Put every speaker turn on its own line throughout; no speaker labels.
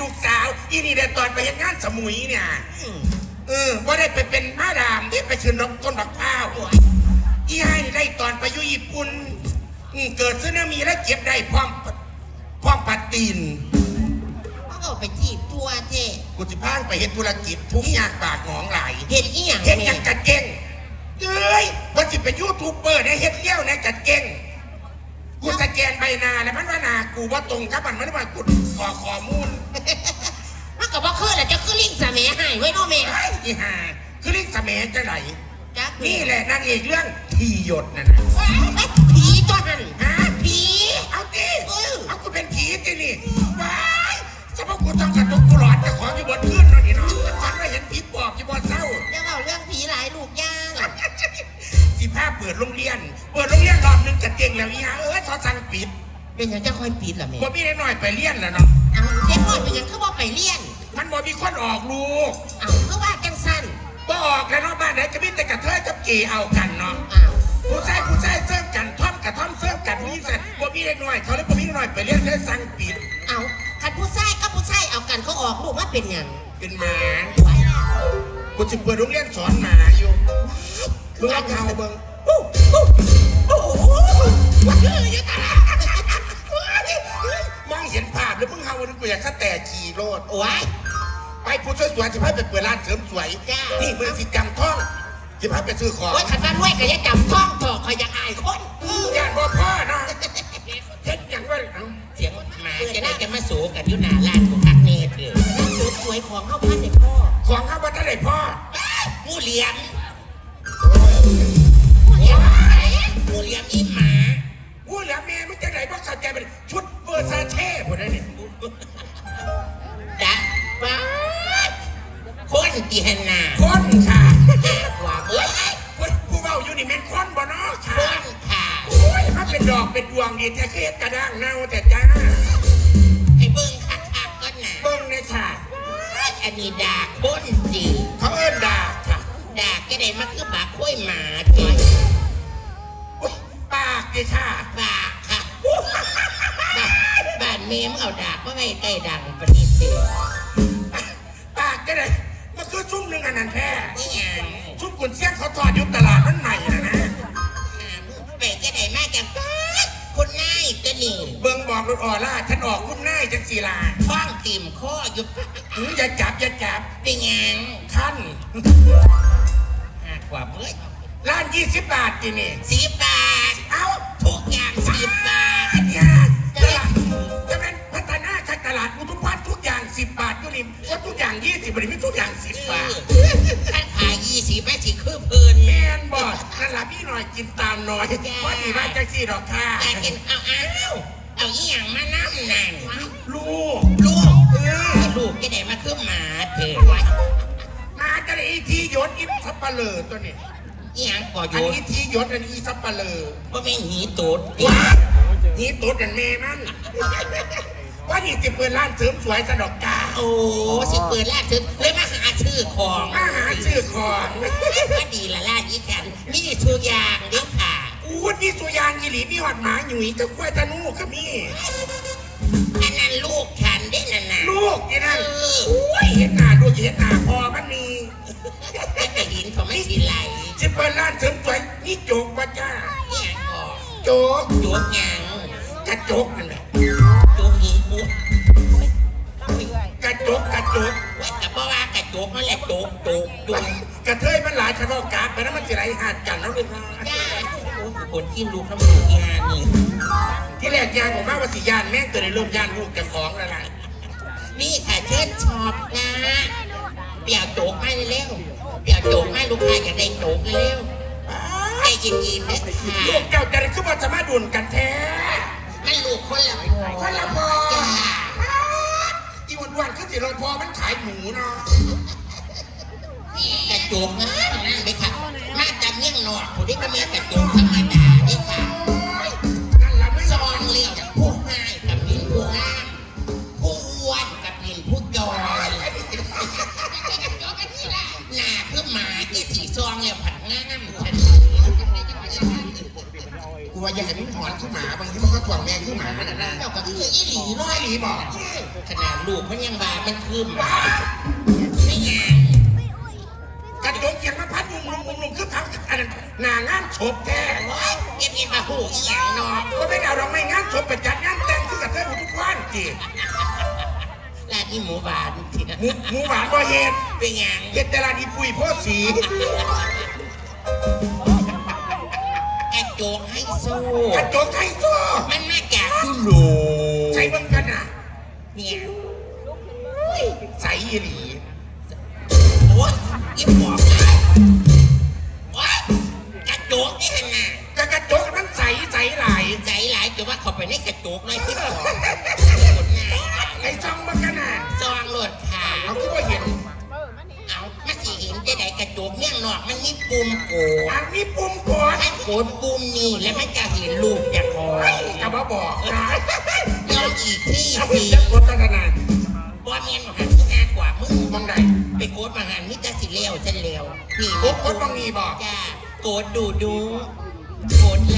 ลูกสาว อีนี่เดินตอนไปเห็นงานสมุยเนี่ยเออว่าได้ไปเป็นมาดามที่ไปชื่นนกต้นบักข้าวอีไอ้นี่ได้ตอนไปอยู่ญี่ปุ่นอืมเกิดซึนามิแล้วเก็บได้พร้อมพร้อมปัดตีน
มันก็ไปจีบตัวเท่
กูสิพางไปเห็นธุรกิจทุกอย่างปากหนองไหล
เห็นอีหยัง
เห็นยังกะเก่งเอ้ยว่าสิเป็นยูทูบเบอร์ได้เฮ็ดเลี้ยวนะกะเก่ง กูสแกนใบหนาแล้วมันว่าหนากูว่าตรงกับมันมันว่ากูขอข้อมูล
มันก็บอกคือแหละจะคือลิงสะแหมหายไว้เน้องแม่
ไอ้อีห่าคือลิงสะเมัยจะไหล
จัก
นี่แหละนางเอกเรื่องทีหยดนั่นนะ
ผีตัวหัน
ฮะ
ผี
เอาดิ
เออ
เอากูเป็นผีตินี่ว้ายสมมติกูต้องกระตุกกูหลอนจะของอยู่บนขึ้นแล้วนี่เนาะฉันว่าเห็นผีปอบอยู่บนเศร้า
จะเอาเรื่องผีหลายลูกย่าง
สิผ้าเปิดโรงเรียน เปิดโรงเรียนรอบหนึงกะเก่งแล้วอีห่าเอ้ยเขาสั่งปิด
เป็นหยังจะคอยปิดล่ะแม่
บ่มีได้น้อยไปเรียนแล้วเนาะ
เอาเด็กน้อยเป็นหยังคือว่าไปเรียน
มันบ่มีคนออกลูก
เอาคือว่าจังสั้น
บ่ออกแล้วเนาะบ้านไหนจะมีแต่กระเทยกับเกย์เอากันเนาะ
อ้าว
ผู้ชายผู้ชายเสริมกันท่อมกับท่อมเสริมกันผู้หญิงเสริมบ่มีได้น้อย เขาเลยบ่มีได้น้อยไปเรียนเลยสั่งปิด
เอาคันผู้ชายกับผู้ชายเอากันเขาออกลูกว่าเป็นหยัง
เป็นหมา
ไว้
กูจะเปิดโรงเรียนสอนหมาอยู่ มึงเอาข่าวเบิ่ง
โอ้โหโอ้โหว้าวยังไง
มองเห็นภาพแล้วมึงเฮาวันนี้กูอยากแค่แต่ขี่โลด
โอ้ย
ไปผู้ช่วยสวยๆสิพาไปเปิดร้านเสริมสวย นี่มึงสิจำท่องสิพาไปซื้อของ
โอ้ยขันบ้านรวยก็ยังจำท้องถอกคอยยังอายคน
ย่านบ่พ่อเนาะเฮ็ดหยังว่าเสี
ยงหมาจะได้จะมาสูกันอยู่หน้าร้านกูพักเนตรเลยสวยของเข้าพันในพ่อ
ของข้าพันได้พ่อ
งูเหลี่ยมงูเหลียม งูเหลี่ยมอีหมา
กูเหลือแม่มึงจังไหนบ่เข้าใจเป็นชุดเวอร์ซาเช่พุ่นน่ะนี่
ดักป้าดคนที่หันหน้า
คนค่ะ
ว่าเอ้ย
เฮ้ยกูเว้าอยู่นี่แม่นคนบ่เนาะ
ค่ะนค่ะ
โอ้ยมันเป็นดอกเป็นดวงดีแต่เคสกระด้างเน่าแต่จ้า
ให้เบิ้งคักๆก็หนา
เบิ่งเลยค่ะ
อันนี้ดาคนจี
เขาเอิ้นด่าค่ะ
ดา จะได้มาคือบากล้วยหมาจี
ปากดิค่ะ
บากค่ะบ้านบ้านเมมเอาดากมาไว้ใกล้ดังปฏิเสธ
ปากจะได้มันคือซุ้มหนึ่งอันนั้นแท้
นี่ยัง
ซุ้มกุนเสียงเขาทอดอยู่ตลาดมันใหม่นะนะ
ไปจะได้มาจากป๊าดคนนายตัวนี่
เบิ่งบอกรถออล่าฉันออกคุณนายจังสีลา
ท้องติ่มข้ออยู่
หืออย่าจับอย่าจับ
เป็นหยัง
ขั้น
กว่าเมื่อ
ล้านยี่สิบบาทจีนี่
สิบบาท
เอ้า
ทุกอย่างสิบบาท
อันเนี้ยตลาดจะเป็นพัฒนาจากตลาดอุทุมพันทุกอย่างสิบบาทอยู่นี่ว่าทุกอย่างยี่สิบบาทไม่ทุกอย่างสิบบาท
ท่านขายยี่สิบแม่สิคือเพลิน
แม
แม่
นบอดนั่นละพี่หน่อยกินตามหน่อยว่าดีว่าจังสีดอกค่ะ
อยากกินเอาเอาะเล
อตัวนี้
อีหยังก่อโย
อัน
น
นี้ทีหยศอันนี้อีสับปะเลอ
ว่าไม่หีตูดติ
ว้านี่ตัวดันแม่มันว่านี่จะเปิดร้านเสริมสวยสะดอกกา
โอ้สิเปิดร้านซื้อเลยมาหาชื่อของ
มาหาชื่อของ
ก็ดีละล่ะยี่แขนมีทุกอย่างเด้อค่ะ
อู้นี่สุยางยีหลีมีหอดหมาหนุ่ยกับกล้วยตะนูก็มี
อันนั้นลูกฉันได้นั่นน่ะ
ลูกนี่นั่น
เออ
อุ้ยเห็นหน้าดูเห็นหน้าพอมันมี
ไม่ไปหินเขาไม่สิไหล
จะเปิดร้านเสริมสวยนี่โจกปะจ้า
อีหยังก่อ
โจก
จุกหยัง
กระโจกนั่นแหละ
จุกหินบุ
กระโจกกระโจก
ไว้กับเพราะว่ากระจุกนั่นแหละจุกจุกจุก
กระเทยมันหลายชะโลกาไปแล้วมันจะไหลหาดกันแล้วลูกนะ
ได้โอ้คนที่ลูกน้ำลูกยานี่
ที่แรกยางผมว่าว่าสิยานแม่งตัวในเริ่มยานลูกกับของแล้วล่ะ
นี่ค่ะเชิญชอบนะเปี่ยวโจกมาเร็วๆเปี่ยวโจกมาลูกค้าอยากได้โจกเร็วๆใจเย็นๆนะค่ะ
ลูกเจ้าจะได้ขึ้นมาจะมาดุนกันแท้
มันลูกคนละ
คนละพอ
จ้า
อีวันวันๆคือสิเราพอมันขายหมูเนาะ
กระจุกนะนั่นเลยค่ะมาจากเมี่ยงนอกผู้ที่มาเมียกระจุกธรรมดาดิค่ะ ก็
ถ่วงแม่ขึ้นหมาน่ะนะ
เจ้าก็คืออีหลี
น้
เนาะ
อยหลีบอก
ขนาดลูกมันยังบามันคืมไม่ยาง
กระจกยังมาพัดมุมลุมมุมลุมคือพับอันนั้นหน้างานศพแท้
โอ้ยเก็บเงินมาหูอีหยังเนาะ
ก็ไม่ได้เอาดอกไม้งานศพไปจัดงานแต่งคือกับเธอทุกวันจี
ลาดอีหมูบานทีนะ
หมูหมูหวานบ่เฮ็ด
เป็นหยัง
เฮ็ดแต่ละนี่ปุยโพสี
กระ โจกให้สู้
กระจกไทยซัว
มันมาจากยุโร
ใช้
ป
เบิ่งกันน่ะ
เนี่ย
ใส่อีหลี
โอ้ยอีหมอกนะโอ้ยกระโจกนี่ขนาด
กระกระจกมันใสใสหลาย
ใจหลายจะว่าเขาไปในกระโจกเลยที่หมอกกดง่าย
ไอ้ซองเบิ่งกันน่ะ
ซองโหลดขา
เราคือบ่เห็น
กระโจกเนี่ยนอกมันมีปุ่มโกด
อันนี้ปุ่มกด
ให้โกดปุ่มนี่แล้วมันจะเห็นรูปจากคอ
ไอ้กระบ่บอกนะ
ลองอีกที่
เอาไป
สิ
จะกดตั้งนาน
บอเมียนหันที่ง่ายกว่ามึง
มองใด
ไปโกดมาหันนี่จะสิเลวจะเลวนี่
กดกดมองนี้บอก
จ้าโกดดูดูโกดแล้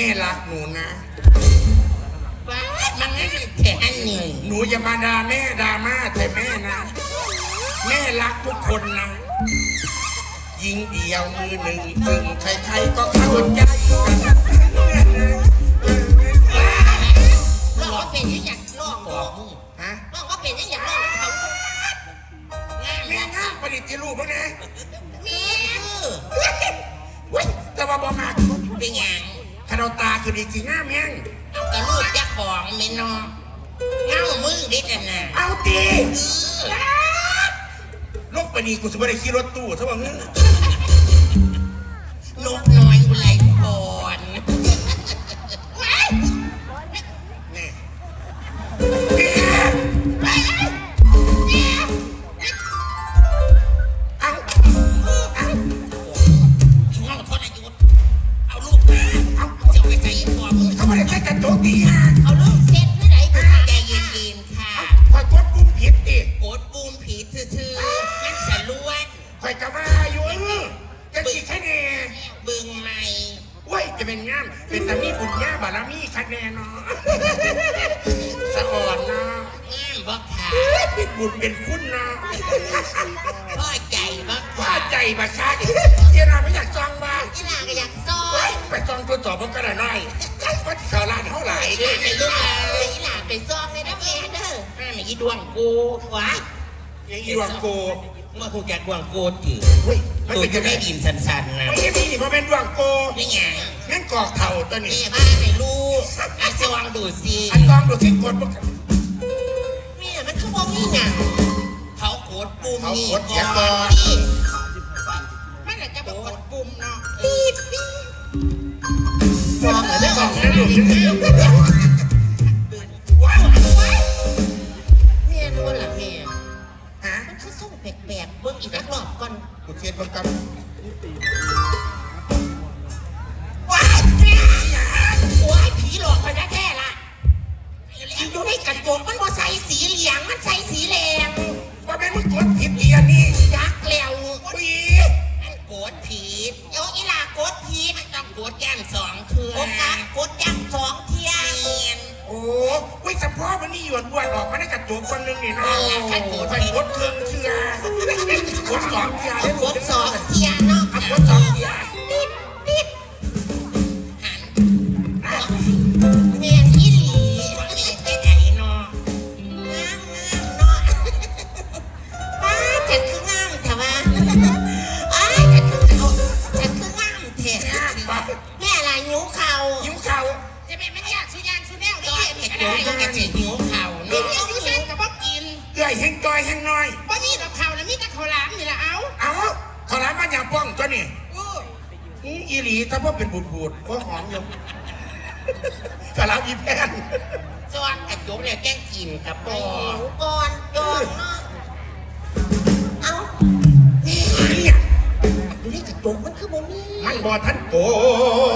ม่รักหนูนะ
ว้ามันงั้นแขนเหนื่อย
หนูอย่ามาด่าแม่ด่ามาแต่แม่นะ แม่รักทุกคนนะ ยิงเดียวมือหนึ่งซึ่งใครๆก็เข้าใจกัน
ลอกเป็นยังอยากลอกบอกมึง
ฮะ
ลอกว่าเป็นยังอยากลอกเขางาม
แม่
แม่
งามประดิษฐ์ที่ลูกพวกนี้
แม่เออ
เว้ยแต่ว่าบ่มาก
เป็นหยัง
ถ้าเราตาคือดีจริงงามยัง
เอากระลูกเจ้าของไม่นอเงามึงเด็ดน่ะ
เอาตีลูกปนีกูสบได้ขี่รถตู้ซะว่าเงี้ย แนนเนาะสะอ่อนเนาะ
งามบ่ค่ะ
เป็นบุญเป็นคุณเนาะ
พ่อใจบ่
ว่า
ค่ะ
ใจบักคักเจ้าเราไม่อยากจองมา
อีหลาก็อยากซ้อ
เว้
น
ยไปจองตัวจอบมันก็ได้น้อยก็เขาล้านเท่าไหร่
อีหลาไปลูกหลานอีหลาไปซ้อมเลยนะแม่เด้อห้ามอีดวงกูวะ
ยังอีหลวงโก
เมื่อกูแกดวงกูจี
เฮ้ย มัน
ตัว
เป็น
จะ
ยังไง
ได้ดินสันๆนะ
ไม่มีนี่เพราะเป็นหลวงโก
นี่ไง
งั้นกอกเท่าตัวนี้
แม่บ้านให้ลูกไอ้สว่างดูสิ
อันจองดูที่กดมัน
แม่มันคือบ่มีหนังเขาโกดปุ่มนี่
เขากดเสียงก่อน
นี่มันอาจจะบอกกดปุ่มเนาะปี๊ดปี๊ด
จองเหรอเนี่ยจองแล้วดูดิ
ว้าวแม่รู้ล่ะแม่
ฮะ
มันคือส่งแปลกๆเบิ่งอีกสักรอบก่อน
กู เทียนบังกัน
ว้ายแม่โอ้ยผีหลอกไปแท้ๆล่ะอยู่ในกระจกมันบ่ใส่สีเหลืองมันใส่สีแดง
ว่าเป็นมึงกดผิดอีอันนี้
ยักแล้ว
ปี
มันโกดผีโอ้อีหลาโกดผีมันต้องโกดย่างสองเทื
วิสพอมันนี่หยวนบวนออกมาได้กระจกคนหนึงนี่เนาะ
นั่นแหละใครโกรธ
ไปกดเครื่องเชื่อกดสองเชื่อได้
โกดสองเทียนเนาะ
เอากดสองเชื่อ
เผ็ดโดนก็กระจิหิวเข่า
กิ
เนาะ
นอยู่เส้นกับบ่กิน
เอื้อยแห้งจอยแห้งน้อย
บ่นี่กับข้าวแล้วมีแต่ข้าวหลามนี่ละเอา
เอาขอรับมาอย่าป้องตัวนี่
อู้
อื้ออีหลีถ้าพ่อเป็นบูดบูดพ่อหอมอยู่ขอรับอีแพน
สวัสดิ์กระจุกเนี่ยแกล้งกินกับปอ
หิวก่อนจองเนาะเอา
เนี่ย
ดูนี่กระจกมันคือบ่มี
มันบอทันโก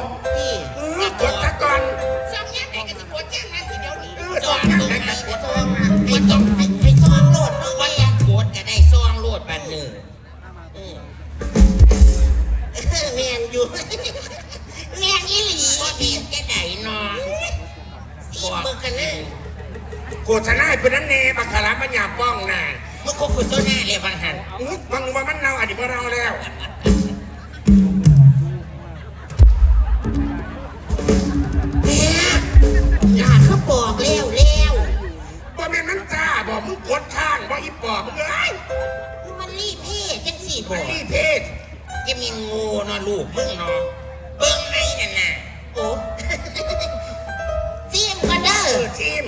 ด
พี่
เออกดซะก่อน
ซห้ซองไอ้ไอ้ซองโลดน่าอยากกด
ก็ได้ซองโลดบัดนื้อเอ
อเออนอยู่แมนอีหลีมีบจได้เนาะสิเบิ่งกันนะ
โกรธชนะเป็นนั้นเนบักขลามันหยาบป้องน่ะ
มันคงกุศลแน่เลยบางหัน
มึงบางว่ามันเน่าอันนี้บ่เราแล้ว
บอกแล้วแล้ว
ว่าแม่นมันจ้าบอกมึงกดข้างว่าอีปอบมึงเอ้ย
มันรีบเพ่จังสี่บ
มั
อนก
รีเพศ
จะมีงูเนาะลูกมึงเนาะเบิ่งในนั่นน่ะโอ้ซีมก็เด้อ
เออชิม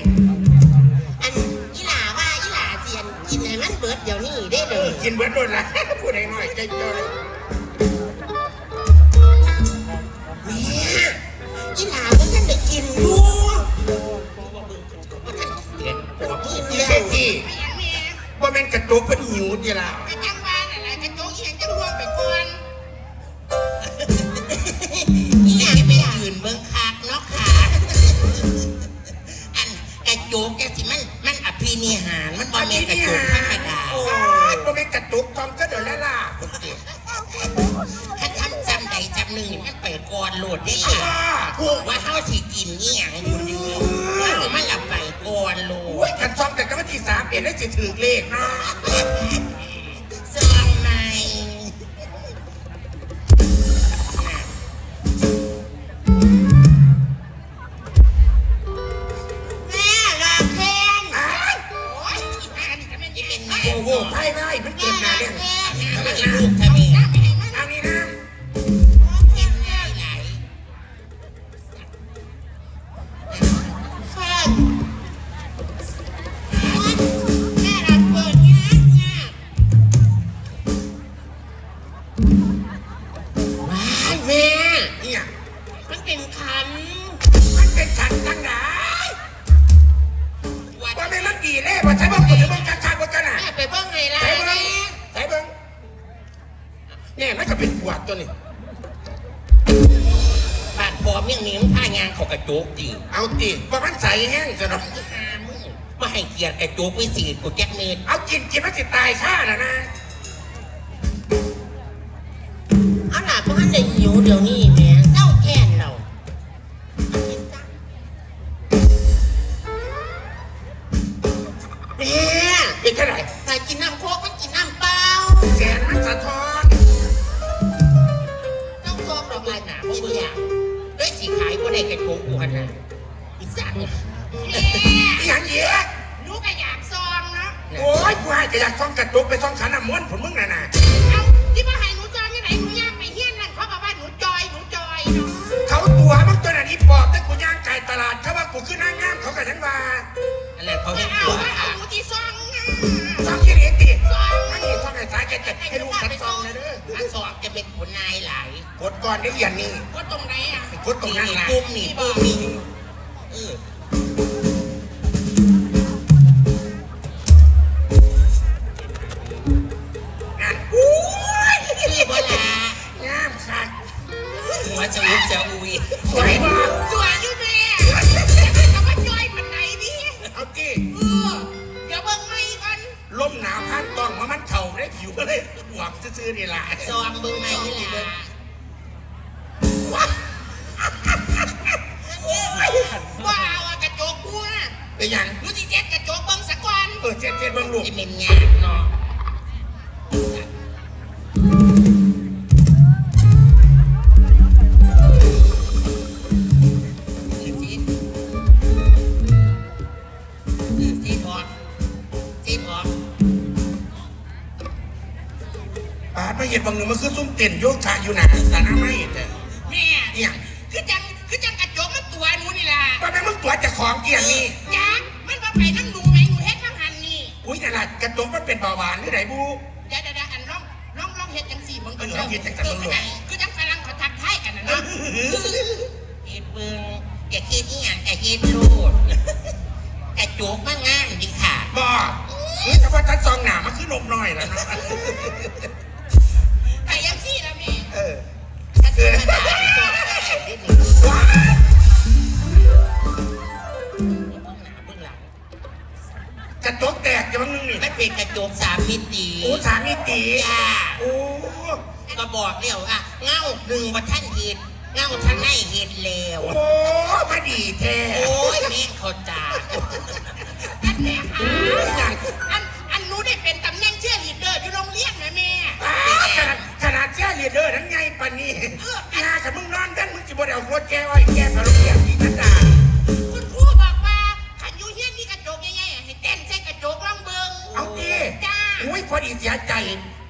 อันอีหลาว่าอีหลาเสียนกินให้มันเบิดเดี๋ยวนี้ได้
เอ
เล
อย กินเบิดโดนละพูดให้หน่อยใจจอย
ว
จี้ว่าแม่นกระตุกเพิ่นหิวจีละ
กระจังว่าน่ะนะกระโจกอีหยังจังร่วงไปก่อนอีหยังไปยืนเบิ่งคากเนาะค่ะอันกระโจกแกสิมันมันอภินิหารมันบ่แม่นกระโจกธรรมดา
โอ้ยว่าแม่นกระตุกทอมก็เดี๋ยวแล้วล่ะ
ถ้าทำจำใดจำหนึ่งนี่มันไปก่อนโหลดได้
อ้า
พูดว่าเขาสิกินนี่อย่างอยู่ดีว่ามันหลับไป ก่อนโหล
โอ้ย
ด
กันซองแต่ก็วันที่สามเอ็ดได้สิถือเลขเนาะ
ซองในแม่ลาเพน
อ้าว
โอ้ยอีห่านี่ก็ไม่ได้เป็นไง
โอ้โหไพ่ไพ่มันเกิ
แม่
นหนา
ลา
เนี่ย
เพนมันลูก
เมี่
ย
งนี้มัน
พายางเขากระโจกดี
เอาตีว่ามันใส่แห้งจะเนาะ
อีหามึงมาให้เกียรติกระโจกไปสีดกูแจ็คเมด
เอากินกินมันสิตายข้าน่ะนะ
เอาหล่ะพวกท่านได้หิวเดี๋ยวนี้ อยากซ่อง
กระตุกไปซ่องขันน้ำมนต์ผลมึงน่ะนะ
เอาที่มาให้หนูซองยังไงหนูย่างไปเฮี้ยนนั่นเขาบอกว่าหนูจอยหนูจอยเนาะ
เขาตัวมึงตัวนั้นอีปอบแต่กูย่างไก่ตลาดเขาว่ากูคือนางงามเขากับฉันว่า
อะไรเขาให้เอาว่าเอาหนูที่ซองนะ
ซ่องยี่เด็กดิอันนี้ซ่องไอ้สายแกจะให้ลูกฉันซ่องเลยเด้อ
ถ้าซองจะเป็นผลนายหลาย
กดก่อนได้เอียนนี่
ก็ตรงไหนอะ
กดตรงนั้นนะ
ปุ่มนี่ปุ่มนี่เออ
เห็น
บา
งหนึ่งมันคือซุ่มเต้นโยกชาอยู่หนาสานาไม่แต่
แม่เนี่ยคือจังคือจังกระจกมันตัวหนูนี่ล่ะ
ว่าแม่มึงตัวจะของเกี่ยงนี่
จักมันมาไปน้ำหนูไหมหนูเฮ็ดข้งหันนี่
อุ้ยแต่ละกระตุกมันเป็นเบาหวานหรือไหนบู
เดี๋ยวเดี๋ยวเดี๋ยวอันลองลองลองเฮ็ดจังสี่มึง
เออลองเฮ็ดจังสี่มึง
เออคือจังฝรั่งเขาทักทายกันนะเนาะเฮ็ดเบิ่งอย่าคิดอีหยังอย่าคิดรูดกระจกมันงามดีค่ะ
บ่เฮ้ยแต่ว่าทัดซองหนามันคือนมน้อยแล้วนะ
แม่
เออ
ถ้าธรรมดาที่ชอบได้นิดหนึ่ง
ว้า
เบื้องหน้าเบื้องหลัง
กระตุกแตกจะบางหนึงนี่
มันเป็นกระจกสามมิติ
โอ้สามมิติ
จ้า
โอ้
ก็บอกเรียวว่าเงาหนึ่งว่าท่านเห็นเงาทางในเห็นแล้ว
โอ้มาดีแท้
โอ้ยแม่งเขาจ่า
อันแม่ค่ะ
อย่าง
อันอันหนูได้เป็นตำแหน่งเชื่อลีด ร์
ทั้งไงปานนี้งากับมึงนอนกันมึงจิบ่ได้เอารถแก้อ้อยแก้มาโรงเรียนอีกนั่นด่า
คุณครูบอกว่าขันอยูเฮียนมีกระจกใหญ่ๆให้เต้นใส่กระจกลองเบิ่ง
เอาดิ
จ้า
อุ้ยพอดีเสียใจ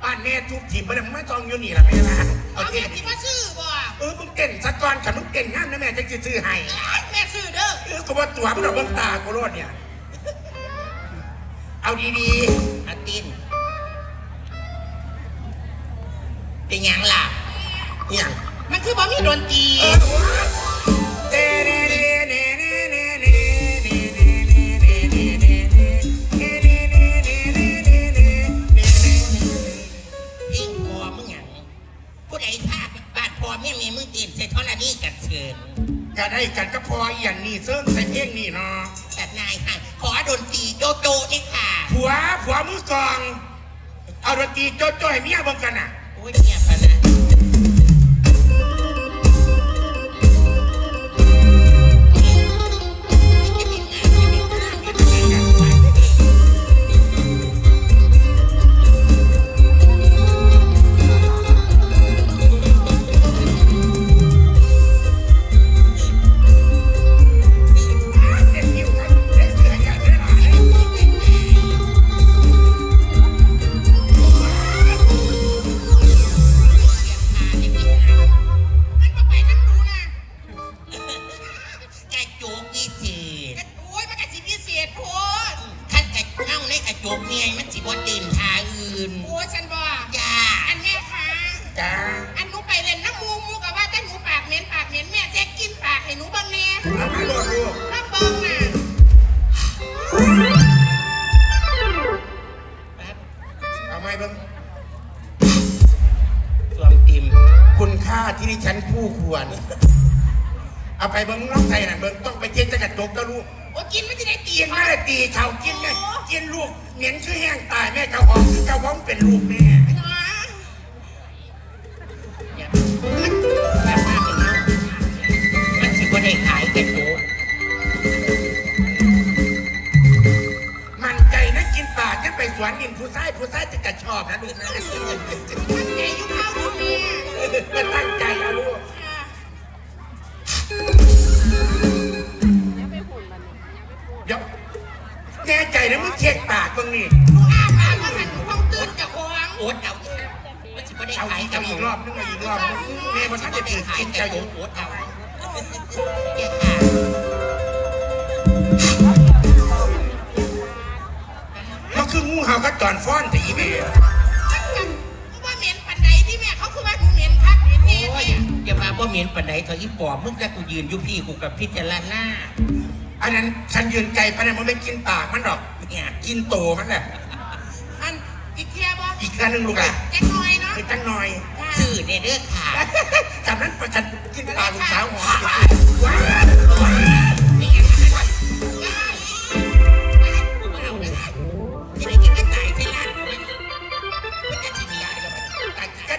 ป้านแน่ทุกทีมมันไม่ต้องอยู่นี่ละแม่ละเอา
เอา
ดิ
แม่ที่มาซื้อบ่
เออมึงเต้นสักก่อนขันมึงเต้นงามนะแม่จะซื้อให้
แม่ซื้อเด้อ
เออกูว่าตัวมึงเอาเบิ่งตากูรอดเนี่ย เอาดี
อาตินเป็นหยังล่ะ
ๆ เนี่ย
มันคือบ่มีดนตรี
เห
ม็นชื่
อ
แห้
ง
ตา
ยแม่กจ้า
ขอ
ง
กจ้าของเป็นลูกแม่
ส
วนนิ่มผู้ชายผู้ชายจะกระชอบนะลูกนะ
ตั้งใจยุ่งข้าวลูกแม่
ตั้งใจเอาลูก แน่ใจนะมึงเช็คปากตรงนี้
หนูอ้าปากว่าหันหนูห้องตื่นจากควง
โอ๊ตเอามันสิบ่ได้
เอา
ขาย
อีก
กระ
เอา
โจ
อี
ก
กรอบนึงเอาอีกรอบนึงแม่มัน
มัน
ถ้า
สิ
จะ
บ่ได้
ถือ
ขาย
กิน
ก
ใจ
ระโจ
อยู่
กโอ๊ตเอาเนี่ยค่ะ
มันคืองูเห่าก็จอนฟ้อนแต่อีแม่
ว่าเหม็นปันใดที่แม่เขาคือว่าหนูเหม็นคักเหม็นเน่
โอ้ย
เนี่ย
อย่ามาบ่เหม็นปานใดเถอะอีปอบมึงแต่กูยืนอยู่พี่กูกับพิจารณา
อั นนั้นฉันยืนไกลปานนั้นมันไม่กินปากมันหรอก
เนี่ย
กินโตมันแหละ
มันอีกแค่บบ่
อีกอันหนึ่งลูกอะ
แจ็คหน่อยเนาะ
ไปตั้งหน่อย
สื่อเนี่ยเด้อค่ะ
จากนั้นประจันกินปากลูกสาวหอม